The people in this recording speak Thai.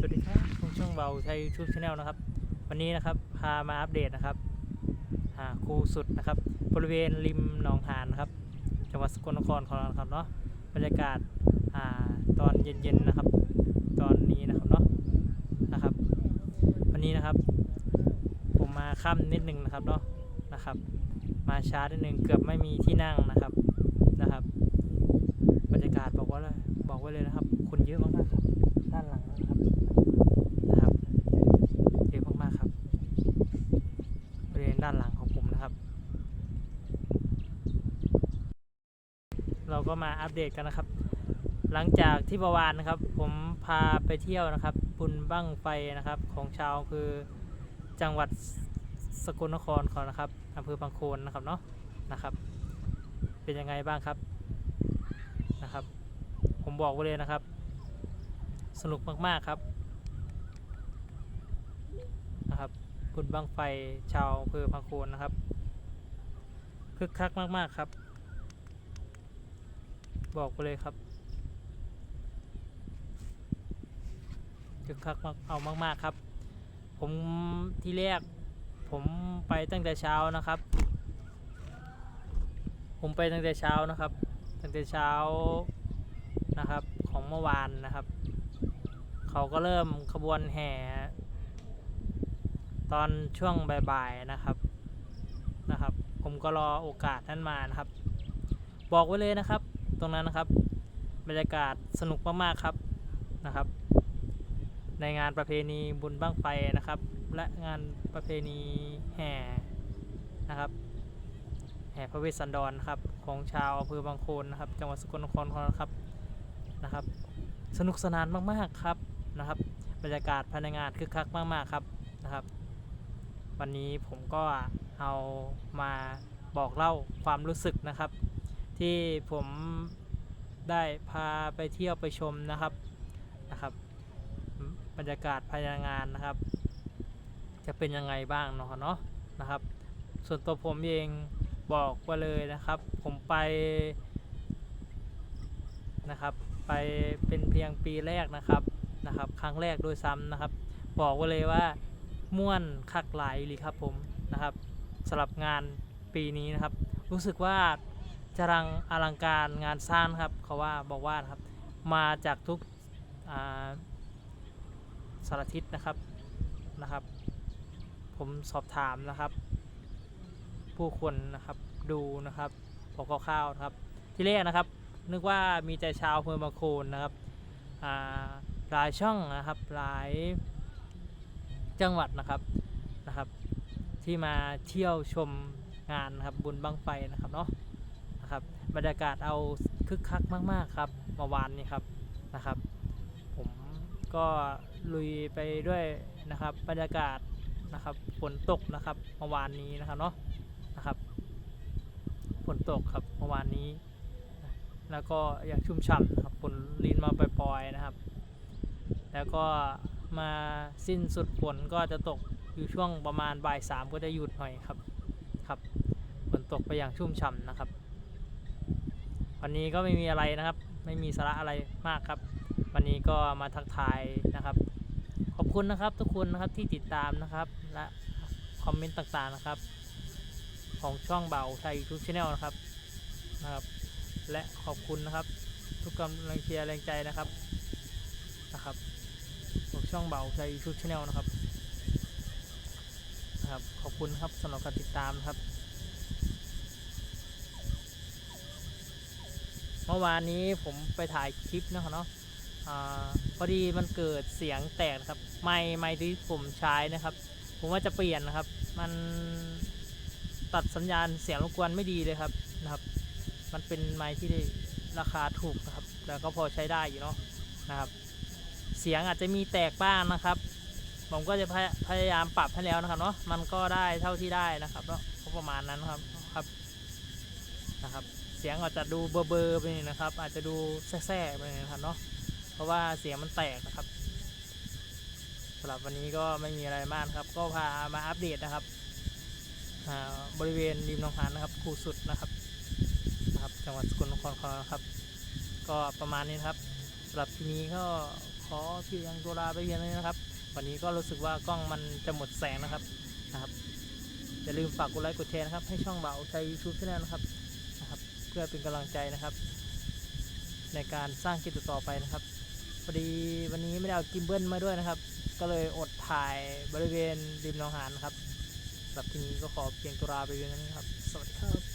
สวัสดีครับผมช่องเบาไทยยูทชาแนลนะครับ วันนี้นะครับพามาอัปเดตนะครับหาครูสุดนะครับ บริเวณริมหนองหานนะครับ จังหวัดสกลนครของเราครับเนาะบรรยากาศอ่าตอนเย็นๆนะครับ ตอนนี้นะครับเนาะนะครับ วันนี้นะครับ ผมมาค่ำนิดนึงนะครับเนาะนะครับ มาช้านิดนึงเกือบไม่มีที่นั่งนะครับนะครับ บรรยากาศบอกว่าเลยบอกไว้เลยนะครับ คนเยอะมากๆครับ ด้านหลังนะครับนะครับเยอะมากๆครับบริเวณด้านหลังของผมนะครับ เราก็มาอัปเดตกันนะครับ หลังจากที่ประวานนะครับ ผมพาไปเที่ยวนะครับ บุญบั้งไฟนะครับ ของชาวอำเภอจังหวัดสกลนครขานะครับอำเภอบางโคนนะครับเนาะนะครับ เป็นยังไงบ้างครับนะครับ ผมบอกไว้เลยนะครับ สนุกมากๆครับนะครับบุญบั้งไฟชาวอำเภอพังโคนนะครับคึกคักมากๆครับ บอกไปเลยครับคึกคักมากเอามาก ๆ ครับ ผมที่แรกผมไปตั้งแต่เช้านะครับ ผมไปตั้งแต่เช้านะครับ ตั้งแต่เช้านะครับของเมื่อวานนะครับ เขาก็เริ่มขบวนแห่ ตอนช่วงบ่ายๆนะครับนะครับ ผมก็รอโอกาสนั้นมานะครับ บอกไว้เลยนะครับ ตรงนั้นนะครับ บรรยากาศสนุกมากๆครับนะครับ ในงานประเพณีบุญบั้งไฟนะครับ และงานประเพณีแห่นะครับแห่พระเวสสันดรนะครับของชาวอำเภอบางโคนนะครับ จังหวัดสกลนครของเราครับนะครับ สนุกสนานมากๆครับนะครับ บรรยากาศภายในงานคึกคักมากๆครับนะครับ วันนี้ผมก็เอามาบอกเล่าความรู้สึกนะครับ ที่ผมได้พาไปเที่ยวไปชมนะครับนะครับ บรรยากาศภายในงานนะครับ จะเป็นยังไงบ้างเนาะเนาะนะครับ ส่วนตัวผมเองบอกไว้เลยนะครับ ผมไปนะครับ ไปเป็นเพียงปีแรกนะครับนะครับ ครั้งแรกโดยซ้ำนะครับ บอกไว้เลยว่าม่วนคักหลายเลยครับผมนะครับสำหรับงานปีนี้นะครับ รู้สึกว่า จรังอลังการงานสร้างครับเขาว่าบอกว่านะครับมาจากทุกาสารทิศนะครับนะครับ ผมสอบถามนะครับ ผู้คนนะครับดูนะครับบอกคร่าวๆนะครับ ที่แรกนะครับ นึกว่ามีแต่ชาวอำเภอบางโคนนะครับาหลายช่องนะครับหลายจังหวัดนะครับนะครับ ที่มาเที่ยวชมงานนะครับบุญบังไฟนะครับเนาะ บรรยากาศเอาคึกคักมาก ๆ ครับเมื่อวานนี้ครับนะครับ ผมก็ลุยไปด้วยนะครับ บรรยากาศนะครับฝนตกนะครับเมื่อวานนี้นะครับเนาะนะครับฝนตกครับเมื่อวานนี้ แล้วก็อยังชุ่มฉ่ำนะครับฝนลินมาปล่อยๆนะครับ แล้วก็มาสิ้นสุดฝนก็จะตกอยู่ช่วงประมาณบ่ายสามก็จะหยุดหน่อยครับครับฝนตกไปอย่างชุ่มฉ่ำนะครับ วันนี้ก็ไม่มีอะไรนะครับ ไม่มีสาระอะไรมากครับ วันนี้ก็มาทักทายนะครับ ขอบคุณนะครับทุกคนนะครับที่ติดตามนะครับ และคอมเมนต์ต่างๆนะครับ ของช่องเบาไทยยูทูบช anel นะครับนะครับ และขอบคุณนะครับ ทุกกำลังเชียร์แรงใจนะครับนะครับของช่องเบาไทยยูทูบช anel นะครับนะครับ ขอบคุณครับสำหรับการติดตามนะครับ เมื่อวานนี้ผมไปถ่ายคลิปนะครับเนาะอาพอดีมันเกิดเสียงแตกนะครับ ไมค์ไมค์ที่ผมใช้นะครับ ผมว่าจะเปลี่ยนนะครับ มันตัดสัญญาณเสียงรบกวนไม่ดีเลยครับนะครับ มันเป็นไมค์ที่ราคาถูกนะครับ แล้วก็พอใช้ได้อยู่เนาะนะครับ เสียงอาจจะมีแตกบ้างนะครับ ผมก็จะพยายามปรับให้แล้วนะครับเนาะ มันก็ได้เท่าที่ได้นะครับเนาะประมาณนั้นครับครับนะครับ เสียงอาจจะดูเบอร์เบอร์ไปหน่อยนะครับ อาจจะดูแซ่ๆไปหน่อยนะครับเนาะเพราะว่าเสียงมันแตกนะครับสำหรับวันนี้ก็ไม่มีอะไรมากครับ ก็พามาอัปเดตนะครับบริเวณริมหนองหานนะครับคูสุดนะครับนะครับ จังหวัดสกลนครนะครับ ก็ประมาณนี้นครับสำหรับทีนี้ก็ขอเพียงตัวลาไปเพียงเท่านี้นะครับ วันนี้ก็รู้สึกว่ากล้องมันจะหมดแสงนะครับนะครับอย่าลืมฝากกดไลค์กดแชร์นะครับ ให้ช่องเบาใจ YouTube ช anel นะครับนะครับ เพื่อเป็นกำลังใจนะครับ ในการสร้างคลิปต่อไปนะครับพอดีวันนี้ไม่ได้เอากิมเบิลมาด้วยนะครับ ก็เลยอดถ่ายบริเวณริมหนองหานนะครับสำหรับทีนี้ก็ขอเพียงตัวลาไปเพียงเท่านี้ครับ สวัสดีครับ